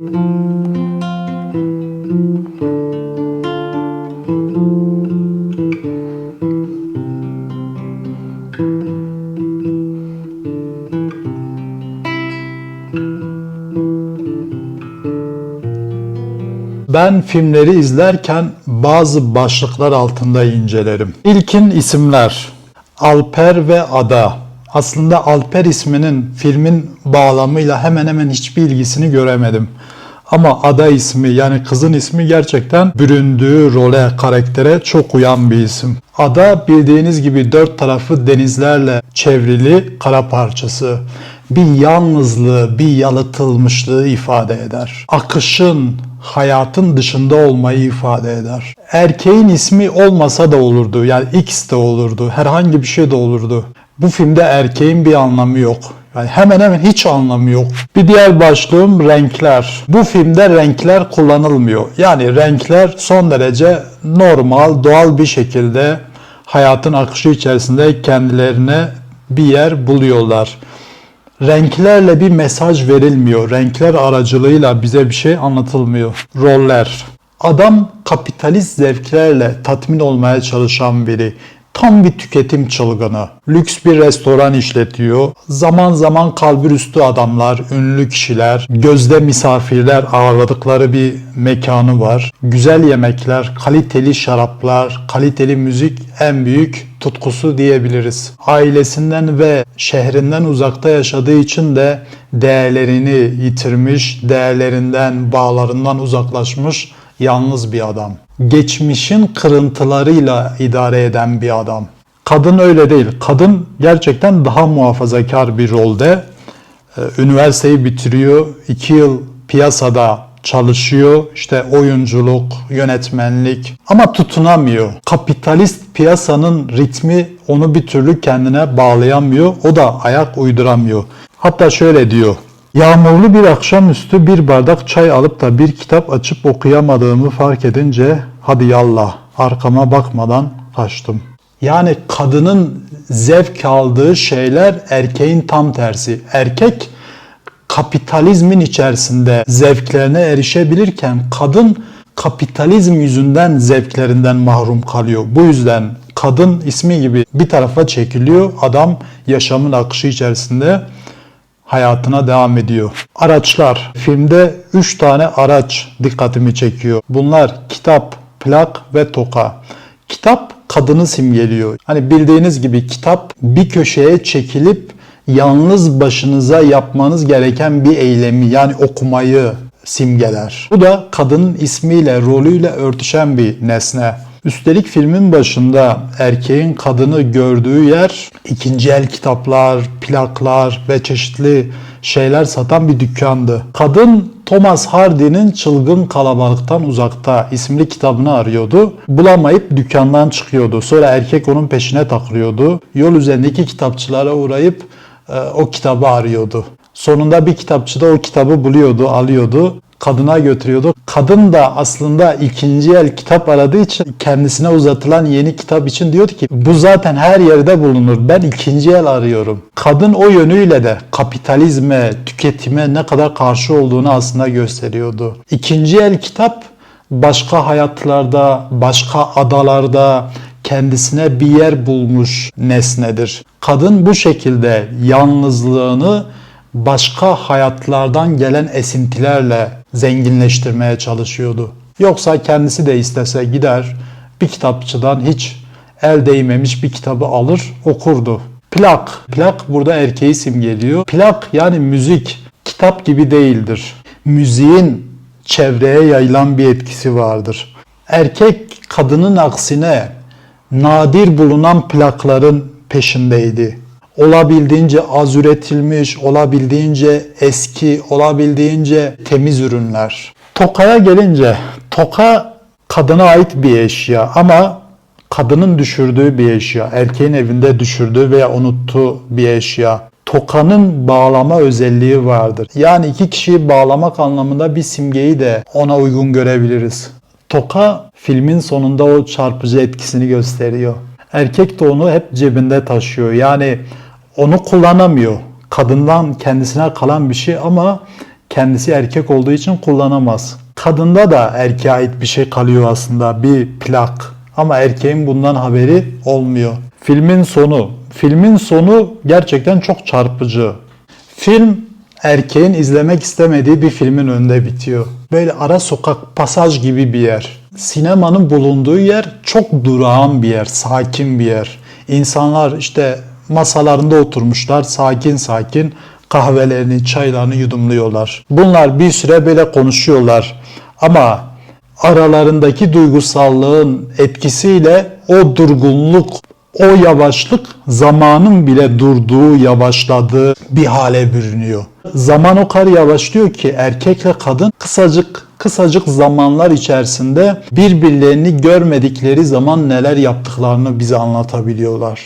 Ben filmleri izlerken bazı başlıklar altında incelerim. İlkin isimler. Alper ve Ada. Aslında Alper isminin filmin bağlamıyla hemen hemen hiçbir ilgisini göremedim. Ama Ada ismi yani kızın ismi gerçekten büründüğü role, karaktere çok uyan bir isim. Ada bildiğiniz gibi dört tarafı denizlerle çevrili kara parçası. Bir yalnızlığı, bir yalıtılmışlığı ifade eder. Akışın, hayatın dışında olmayı ifade eder. Erkeğin ismi olmasa da olurdu. Yani X de olurdu. Herhangi bir şey de olurdu. Bu filmde erkeğin bir anlamı yok. Yani hemen hemen hiç anlamı yok. Bir diğer başlığım renkler. Bu filmde renkler kullanılmıyor. Yani renkler son derece normal, doğal bir şekilde hayatın akışı içerisinde kendilerine bir yer buluyorlar. Renklerle bir mesaj verilmiyor. Renkler aracılığıyla bize bir şey anlatılmıyor. Roller. Adam kapitalist zevklerle tatmin olmaya çalışan biri. Tam bir tüketim çılgını. Lüks bir restoran işletiyor. Zaman zaman kalbürüstü adamlar, ünlü kişiler, gözde misafirler ağırladıkları bir mekanı var. Güzel yemekler, kaliteli şaraplar, kaliteli müzik en büyük tutkusu diyebiliriz. Ailesinden ve şehrinden uzakta yaşadığı için de değerlerini yitirmiş, değerlerinden, bağlarından uzaklaşmış yalnız bir adam. Geçmişin kırıntılarıyla idare eden bir adam. Kadın öyle değil. Kadın gerçekten daha muhafazakar bir rolde. Ee, Üniversiteyi bitiriyor. iki yıl piyasada çalışıyor. İşte oyunculuk, yönetmenlik ama tutunamıyor. Kapitalist piyasanın ritmi onu bir türlü kendine bağlayamıyor. O da ayak uyduramıyor. Hatta şöyle diyor. Yağmurlu bir akşamüstü bir bardak çay alıp da bir kitap açıp okuyamadığımı fark edince hadi yallah arkama bakmadan kaçtım. Yani kadının zevk aldığı şeyler erkeğin tam tersi. Erkek kapitalizmin içerisinde zevklerine erişebilirken kadın kapitalizm yüzünden zevklerinden mahrum kalıyor. Bu yüzden kadın ismi gibi bir tarafa çekiliyor. Adam yaşamın akışı içerisinde hayatına devam ediyor. Araçlar. Filmde 3 tane araç dikkatimi çekiyor. Bunlar kitap, plak ve toka. Kitap kadını simgeliyor. Hani bildiğiniz gibi kitap bir köşeye çekilip yalnız başınıza yapmanız gereken bir eylemi yani okumayı simgeler. Bu da kadının ismiyle, rolüyle örtüşen bir nesne. Üstelik filmin başında erkeğin kadını gördüğü yer ikinci el kitaplar, plaklar ve çeşitli şeyler satan bir dükkandı. Kadın Thomas Hardy'nin Çılgın Kalabalıktan Uzakta isimli kitabını arıyordu. Bulamayıp dükkandan çıkıyordu. Sonra erkek onun peşine takılıyordu. Yol üzerindeki kitapçılara uğrayıp e, o kitabı arıyordu. Sonunda bir kitapçıda o kitabı buluyordu, alıyordu kadına götürüyordu. Kadın da aslında ikinci el kitap aradığı için kendisine uzatılan yeni kitap için diyordu ki bu zaten her yerde bulunur. Ben ikinci el arıyorum. Kadın o yönüyle de kapitalizme, tüketime ne kadar karşı olduğunu aslında gösteriyordu. İkinci el kitap başka hayatlarda, başka adalarda kendisine bir yer bulmuş nesnedir. Kadın bu şekilde yalnızlığını başka hayatlardan gelen esintilerle zenginleştirmeye çalışıyordu. Yoksa kendisi de istese gider bir kitapçıdan hiç el değmemiş bir kitabı alır okurdu. Plak. Plak burada erkeği simgeliyor. Plak yani müzik kitap gibi değildir. Müziğin çevreye yayılan bir etkisi vardır. Erkek kadının aksine nadir bulunan plakların peşindeydi olabildiğince az üretilmiş, olabildiğince eski, olabildiğince temiz ürünler. Tokaya gelince, toka kadına ait bir eşya ama kadının düşürdüğü bir eşya, erkeğin evinde düşürdüğü veya unuttuğu bir eşya. Tokanın bağlama özelliği vardır. Yani iki kişiyi bağlamak anlamında bir simgeyi de ona uygun görebiliriz. Toka filmin sonunda o çarpıcı etkisini gösteriyor. Erkek de onu hep cebinde taşıyor. Yani onu kullanamıyor. Kadından kendisine kalan bir şey ama kendisi erkek olduğu için kullanamaz. Kadında da erkeğe ait bir şey kalıyor aslında bir plak ama erkeğin bundan haberi olmuyor. Filmin sonu. Filmin sonu gerçekten çok çarpıcı. Film erkeğin izlemek istemediği bir filmin önünde bitiyor. Böyle ara sokak pasaj gibi bir yer. Sinemanın bulunduğu yer çok durağan bir yer, sakin bir yer. İnsanlar işte masalarında oturmuşlar sakin sakin kahvelerini, çaylarını yudumluyorlar. Bunlar bir süre böyle konuşuyorlar. Ama aralarındaki duygusallığın etkisiyle o durgunluk, o yavaşlık zamanın bile durduğu, yavaşladığı bir hale bürünüyor. Zaman o kadar yavaşlıyor ki erkekle kadın kısacık kısacık zamanlar içerisinde birbirlerini görmedikleri zaman neler yaptıklarını bize anlatabiliyorlar.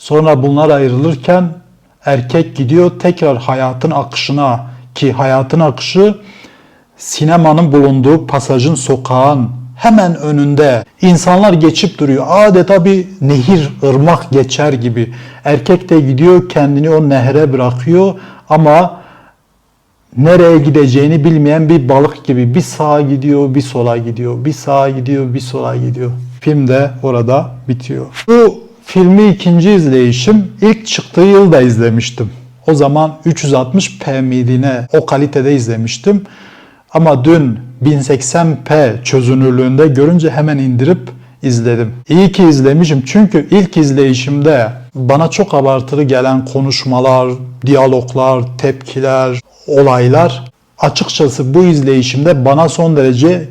Sonra bunlar ayrılırken erkek gidiyor tekrar hayatın akışına ki hayatın akışı sinemanın bulunduğu pasajın sokağın hemen önünde insanlar geçip duruyor. Adeta bir nehir, ırmak geçer gibi. Erkek de gidiyor kendini o nehre bırakıyor ama nereye gideceğini bilmeyen bir balık gibi bir sağa gidiyor, bir sola gidiyor, bir sağa gidiyor, bir sola gidiyor. Film de orada bitiyor. Bu filmi ikinci izleyişim ilk çıktığı yılda izlemiştim. O zaman 360p miydi ne? O kalitede izlemiştim. Ama dün 1080p çözünürlüğünde görünce hemen indirip izledim. İyi ki izlemişim çünkü ilk izleyişimde bana çok abartılı gelen konuşmalar, diyaloglar, tepkiler, olaylar açıkçası bu izleyişimde bana son derece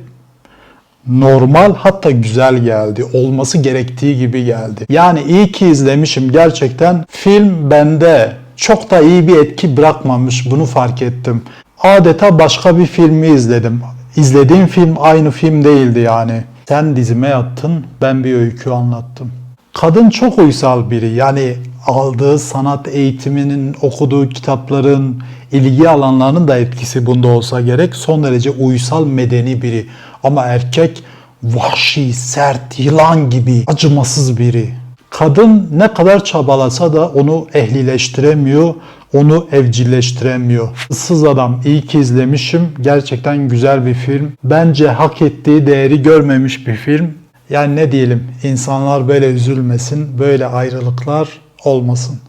normal hatta güzel geldi. Olması gerektiği gibi geldi. Yani iyi ki izlemişim gerçekten. Film bende çok da iyi bir etki bırakmamış. Bunu fark ettim. Adeta başka bir filmi izledim. İzlediğim film aynı film değildi yani. Sen dizime yattın, ben bir öykü anlattım. Kadın çok uysal biri. Yani aldığı sanat eğitiminin, okuduğu kitapların, ilgi alanlarının da etkisi bunda olsa gerek. Son derece uysal, medeni biri. Ama erkek vahşi, sert, yılan gibi acımasız biri. Kadın ne kadar çabalasa da onu ehlileştiremiyor, onu evcilleştiremiyor. Issız Adam iyi ki izlemişim. Gerçekten güzel bir film. Bence hak ettiği değeri görmemiş bir film. Yani ne diyelim insanlar böyle üzülmesin, böyle ayrılıklar olmasın.